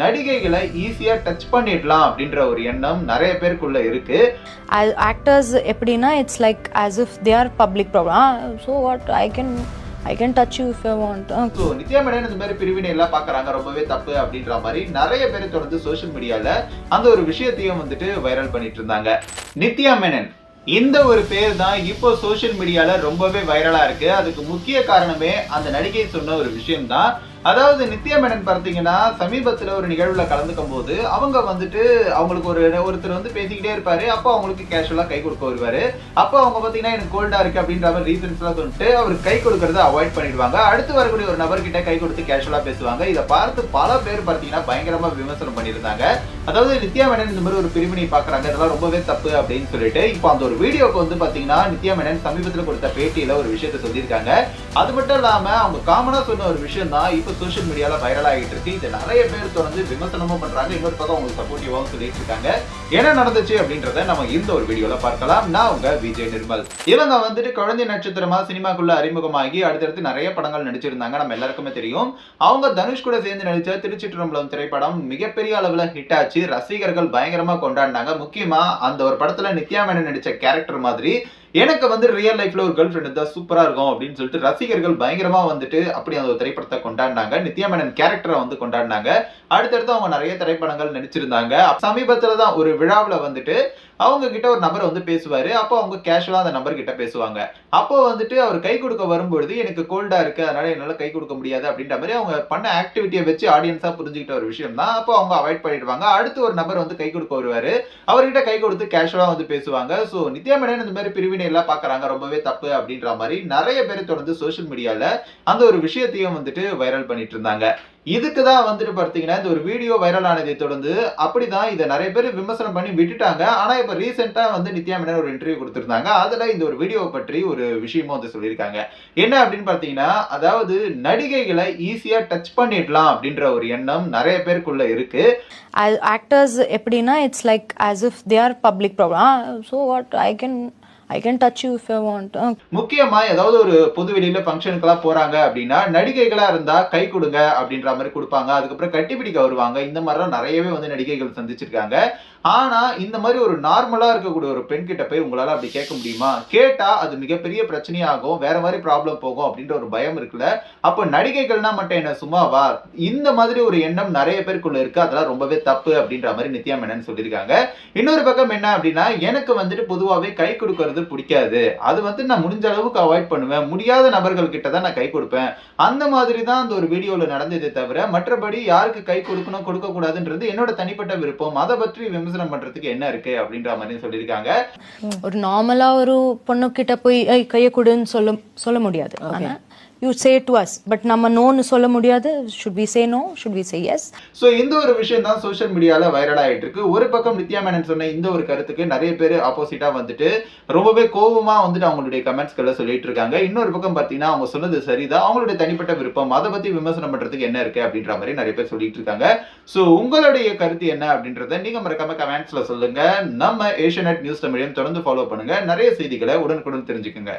நடிகைகளை ஈஸியா டச் பண்ணிடலாம் அப்படின்ற ஒரு எண்ணம் நிறைய பேருக்குள்ள இருக்கு. ஆக்டர்ஸ் எப்படின்னா it's like as if they are public problem so what I can I can touch you if I want so Nithya Menon இந்த மாதிரி பிரிவினை எல்லாம் பாக்குறாங்க ரொம்பவே தப்பு அப்படின்ற மாதிரி நிறைய பேர் தொடர்ந்து சோஷியல் மீடியால அந்த ஒரு விஷயத்தையும் வந்துட்டு வைரல் பண்ணிட்டு இருந்தாங்க. நித்யா மேனன் இந்த ஒரு பேர் தான் இப்போ சோஷியல் மீடியால ரொம்பவே வைரலா இருக்கு. அதுக்கு முக்கிய காரணமே அந்த நடிகை சொன்ன ஒரு விஷயம் தான் அதாவது நித்யா மேனன் பார்த்தீங்கன்னா சமீபத்தில் ஒரு நிகழ்வில் கலந்துக்கும் போது அவங்க வந்துட்டு அவங்களுக்கு ஒரு ஒருத்தர் வந்து பேசிக்கிட்டே இருப்பாரு. அப்போ அவங்களுக்கு கேஷுவலாக கை கொடுக்க வருவார். அப்போ அவங்க பார்த்தீங்கன்னா எனக்கு கோல்டாக இருக்குது அப்படின்ற மாதிரி ரீசன்ஸ்லாம் சொல்லிட்டு அவர் கை கொடுக்கறத அவாய்ட் பண்ணிடுவாங்க. அடுத்து வரக்கூடிய ஒரு நபர்கிட்ட கை கொடுத்து கேஷுவலாக பேசுவாங்க. இதை பார்த்து பல பேர் பார்த்தீங்கன்னா பயங்கரமாக விமர்சனம் பண்ணியிருந்தாங்க. அதாவது நித்யா மேனன் இந்த மாதிரி ஒரு பிரிவினை பார்க்குறாங்க. இதெல்லாம் ரொம்பவே தப்பு அப்படின்னு சொல்லிட்டு இப்போ அந்த ஒரு வீடியோக்கு வந்து பார்த்தீங்கன்னா நித்யா மேனன் சமீபத்தில் கொடுத்த பேட்டியில் ஒரு விஷயத்த சொல்லியிருக்காங்க. அது மட்டும் இல்லாமல் அவங்க காமனாக சொன்ன ஒரு விஷயம் தான் இப்போ சோஷியல் மீடியாவில் வைரல் ஆகிட்டு இருக்கு இது நிறைய பேர் தொடர்ந்து விமர்சனமும் பண்றாங்க. இன்னொரு பக்கம் அவங்களுக்கு சப்போர்ட்டிவாகவும் சொல்லிட்டு இருக்காங்க. என்ன நடந்துச்சு அப்படின்றத நம்ம இந்த ஒரு வீடியோல பார்க்கலாம். நான் உங்க விஜய் நிர்மல். இவங்க வந்துட்டு குழந்தை நட்சத்திரமா சினிமாக்குள்ள அறிமுகமாகி அடுத்தடுத்து நிறைய படங்கள் நடிச்சிருந்தாங்க. நம்ம எல்லாருக்குமே தெரியும். அவங்க தனுஷ் கூட சேர்ந்து நடிச்ச திருச்சிற்றம்பலம் திரைப்படம் மிகப்பெரிய அளவில் ஹிட் ஆச்சு. ரசிகர்கள் பயங்கரமா கொண்டாடினாங்க. முக்கியமா அந்த ஒரு படத்துல நித்யா மேனன் நடிச்ச கேரக்டர் மாதிரி எனக்கு வந்து ரியல் லைஃப்ல ஒரு கேர்ள் ஃப்ரெண்ட் இருந்தால் சூப்பராக இருக்கும் அப்படின்னு சொல்லிட்டு ரசிகர்கள் பயங்கரமா வந்துட்டு அப்படி அந்த ஒரு திரைப்படத்தை கொண்டாடினாங்க. நித்யா மேனன் கேரக்டரை வந்து கொண்டாடினாங்க. அடுத்தடுத்து அவங்க நிறைய திரைப்படங்கள் நடிச்சிருந்தாங்க. சமீபத்தில் தான் ஒரு விழாவில் வந்துட்டு அவங்க கிட்ட ஒரு நபர் வந்து பேசுவாரு. அப்போ அவங்க கேஷுவலா அந்த நபர் கிட்ட பேசுவாங்க. அப்போ வந்துட்டு அவர் கை கொடுக்க வரும்பொழுது எனக்கு கோல்டா இருக்கு. அதனால என்னால கை கொடுக்க முடியாது. அப்படின்ற மாதிரி அவங்க பண்ண ஆக்டிவிட்டியை வச்சு ஆடியன்ஸா புரிஞ்சுக்கிட்ட ஒரு விஷயம் தான். அப்போ அவங்க அவாய்ட் பண்ணிடுவாங்க. அடுத்து ஒரு நபர் வந்து கை கொடுக்க வருவாரு. அவர்கிட்ட கை கொடுத்து கேஷுவலா வந்து பேசுவாங்க. ஸோ நித்யா மேனன் இந்த மாதிரி பிரிவினை எல்லாம் பாக்குறாங்க ரொம்பவே தப்பு அப்படின்ற மாதிரி நிறைய பேர் தொடர்ந்து சோஷியல் மீடியால அந்த ஒரு விஷயத்தையும் வந்துட்டு வைரல் பண்ணிட்டு இருந்தாங்க. இதுக்கு தான் வந்துட்டு பார்த்தீங்கன்னா இந்த ஒரு வீடியோ வைரல் ஆனதை தொடர்ந்து அப்படிதான் இதை நிறைய பேர் விமர்சனம் பண்ணி விட்டுட்டாங்க. ஆனா இப்ப ரீசெண்டா வந்து நித்யா மேனன் ஒரு இன்டர்வியூ கொடுத்திருந்தாங்க. அதுல இந்த ஒரு வீடியோவை பற்றி ஒரு விஷயமும் வந்து சொல்லியிருக்காங்க. என்ன அப்படின்னு பார்த்தீங்கன்னா அதாவது நடிகைகளை ஈஸியா டச் பண்ணிடலாம் அப்படின்ற ஒரு எண்ணம் நிறைய பேருக்குள்ள இருக்கு. ஆக்டர்ஸ் எப்படின்னா it's like as if they are public problem so what I can I can touch you if I want முக்கியமா ஏதாவது ஒரு பொது வெளியில ஃபங்க்ஷனுக்கெல்லாம் போறாங்க அப்படின்னா நடிகைகளா இருந்தா கை கொடுங்க அப்படின்ற மாதிரி கொடுப்பாங்க. அதுக்கப்புறம் கட்டிப்பிடிக்க வருவாங்க. இந்த மாதிரிலாம் நிறையவே வந்து நடிகைகள் சந்திச்சிருக்காங்க. ஆனா இந்த மாதிரி ஒரு நார்மலா இருக்கக்கூடிய ஒரு பெண் கிட்ட போய் உங்களால அப்படி கேட்க முடியுமா? கேட்டா அது மிகப்பெரிய பிரச்சனையாகும் வேற மாதிரி ப்ராப்ளம் போகும் அப்படின்ற ஒரு பயம் இருக்குல்ல. அப்போ நடிகைகள்னா மட்டும் என்ன சும்மாவா? இந்த மாதிரி ஒரு எண்ணம் நிறைய பேருக்குள்ள இருக்கு. அதெல்லாம் ரொம்பவே தப்பு அப்படின்ற மாதிரி நித்யா மேனன் சொல்லியிருக்காங்க. இன்னொரு பக்கம் என்ன அப்படின்னா எனக்கு வந்துட்டு பொதுவாகவே கை கொடுக்கறது பிடிக்காது. அது வந்து நான் முடிஞ்ச அளவுக்கு அவாய்ட் பண்ணுவேன். முடியாத நபர்கள் கிட்ட தான் நான் கை கொடுப்பேன். அந்த மாதிரி தான் அந்த ஒரு வீடியோவில் நடந்ததே தவிர மற்றபடி யாருக்கு கை கொடுக்கணும் கொடுக்கக்கூடாதுன்றது என்னோட தனிப்பட்ட விருப்பம். அதை பற்றி விமர்சனம் பண்றதுக்கு என்ன இருக்கு அப்படின்ற மாதிரி சொல்லியிருக்காங்க. ஒரு நார்மலா ஒரு பொண்ணு கிட்ட போய் "ஏய், கையை கொடுன்னு சொல்ல சொல்ல முடியாது. ஆனா you say to us but நம்ம நோன்னு சொல்ல முடியாது. Should we say no should we say yes so இந்த ஒரு விஷயம் தான் சோஷியல் மீடியாவில் வைரல் ஆகிட்டு இருக்கு. ஒரு பக்கம் நித்யா மேனன் சொன்ன இந்த ஒரு கருத்துக்கு நிறைய பேர் ஆப்போசிட்டாக வந்துட்டு ரொம்பவே கோபமாக வந்துட்டு அவங்களுடைய கமெண்ட்ஸ்களை சொல்லிட்டு இருக்காங்க. இன்னொரு பக்கம் பார்த்தீங்கன்னா அவங்க சொன்னது சரிதான். அவங்களுடைய தனிப்பட்ட விருப்பம் அதை பற்றி விமர்சனம் பண்ணுறதுக்கு என்ன இருக்கு அப்படின்ற மாதிரி நிறைய பேர் சொல்லிட்டு இருக்காங்க. ஸோ உங்களுடைய கருத்து என்ன அப்படின்றத நீங்க மறக்காம கமெண்ட்ஸ்ல சொல்லுங்க. நம்ம ஏஷியநெட் நியூஸ் தமிழையும் தொடர்ந்து ஃபாலோ பண்ணுங்க. நிறைய செய்திகளை உடனுக்குடன் தெரிஞ்சுக்குங்க.